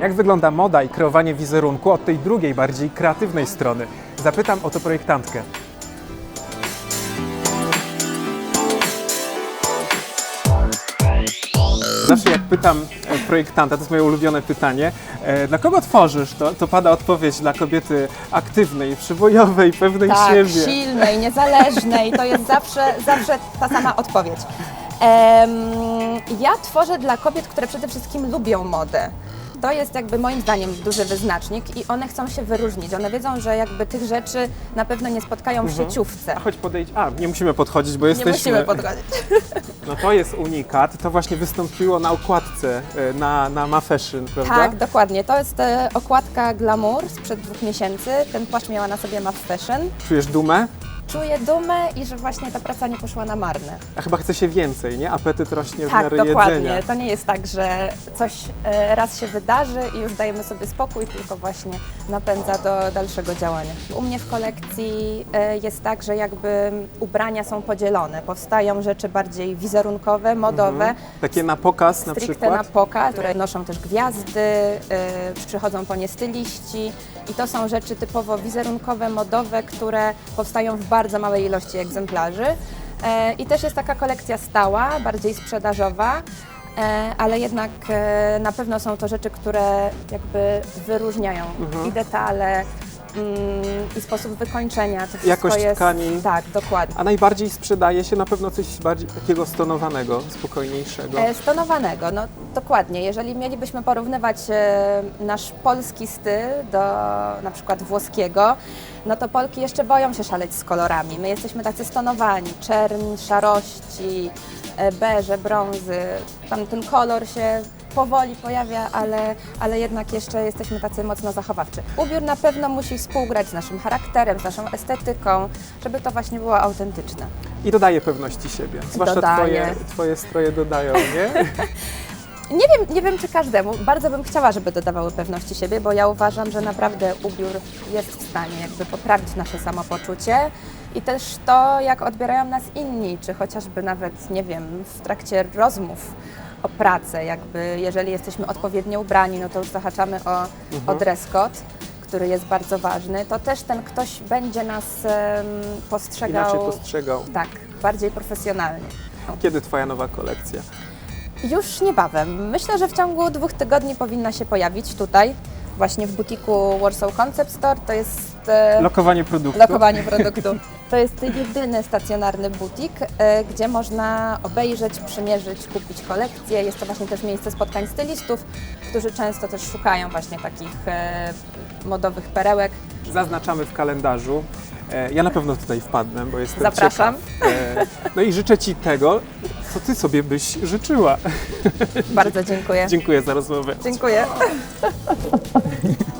Jak wygląda moda i kreowanie wizerunku od tej drugiej, bardziej kreatywnej strony? Zapytam o to projektantkę. Zawsze jak pytam e, projektanta, to jest moje ulubione pytanie, e, dla kogo tworzysz, to, to pada odpowiedź dla kobiety aktywnej, przybojowej, pewnej tak, siebie. silnej, niezależnej, to jest zawsze, zawsze ta sama odpowiedź. Em, ja tworzę dla kobiet, które przede wszystkim lubią modę. To jest jakby moim zdaniem duży wyznacznik i one chcą się wyróżnić. One wiedzą, że jakby tych rzeczy na pewno nie spotkają w sieciówce. A choć podejdź, a nie musimy podchodzić, bo Nie jesteśmy... musimy podchodzić. No to jest unikat, to właśnie wystąpiło na okładce e, na, na Ma Fashion, prawda? Tak, dokładnie. To jest e, okładka Glamour sprzed dwóch miesięcy. Ten płaszcz miała na sobie Fashion. Czujesz dumę? Czuję dumę i że właśnie ta praca nie poszła na marne. A chyba chce się więcej, nie? Apetyt rośnie w Tak, miarę dokładnie. jedzenia. To nie jest tak, że coś e, raz się wydarzy i już dajemy sobie spokój, tylko właśnie napędza do dalszego działania. U mnie w kolekcji e, jest tak, że jakby ubrania są podzielone. Powstają rzeczy bardziej wizerunkowe, modowe, Takie na pokaz na stricte przykład? na pokaz, które noszą też gwiazdy, e, przychodzą po nie styliści i to są rzeczy typowo wizerunkowe, modowe, które powstają w bardzo małej ilości egzemplarzy. E, I też jest taka kolekcja stała, bardziej sprzedażowa, e, ale jednak e, na pewno są to rzeczy, które jakby wyróżniają i detale, i sposób wykończenia. To Jakość jest, tkanin. Tak, dokładnie. A najbardziej sprzedaje się na pewno coś bardziej takiego stonowanego, spokojniejszego. E, Stonowanego, no dokładnie. Jeżeli mielibyśmy porównywać e, nasz polski styl do na przykład włoskiego, no to Polki jeszcze boją się szaleć z kolorami. My jesteśmy tacy stonowani, czerń, szarości, e, beże, brązy. Tam ten kolor się powoli pojawia, ale, ale jednak jeszcze jesteśmy tacy mocno zachowawczy. Ubiór na pewno musi współgrać z naszym charakterem, z naszą estetyką, żeby to właśnie było autentyczne. I dodaje pewności siebie. Zwłaszcza Dodaje. twoje, twoje stroje dodają, nie? Nie wiem, nie wiem, czy każdemu. Bardzo bym chciała, żeby dodawały pewności siebie, bo ja uważam, że naprawdę ubiór jest w stanie jakby poprawić nasze samopoczucie i też to, jak odbierają nas inni, czy chociażby nawet, nie wiem, w trakcie rozmów o pracę, jakby jeżeli jesteśmy odpowiednio ubrani, no to już zahaczamy o, o dress code, który jest bardzo ważny, to też ten ktoś będzie nas em, postrzegał Inaczej postrzegał. tak, bardziej profesjonalnie. Kiedy twoja nowa kolekcja? Już niebawem. Myślę, że w ciągu dwóch tygodni powinna się pojawić tutaj, właśnie w butiku Warsaw Concept Store. To jest e, Lokowanie produktu. lokowanie produktu. To jest jedyny stacjonarny butik, e, gdzie można obejrzeć, przymierzyć, kupić kolekcję. Jest to właśnie też miejsce spotkań stylistów, którzy często też szukają właśnie takich e, modowych perełek. Zaznaczamy w kalendarzu. E, Ja na pewno tutaj wpadnę, bo jestem Zapraszam. ciekaw. No i życzę Ci tego, co Ty sobie byś życzyła. Bardzo dziękuję. Dziękuję za rozmowę. Dziękuję.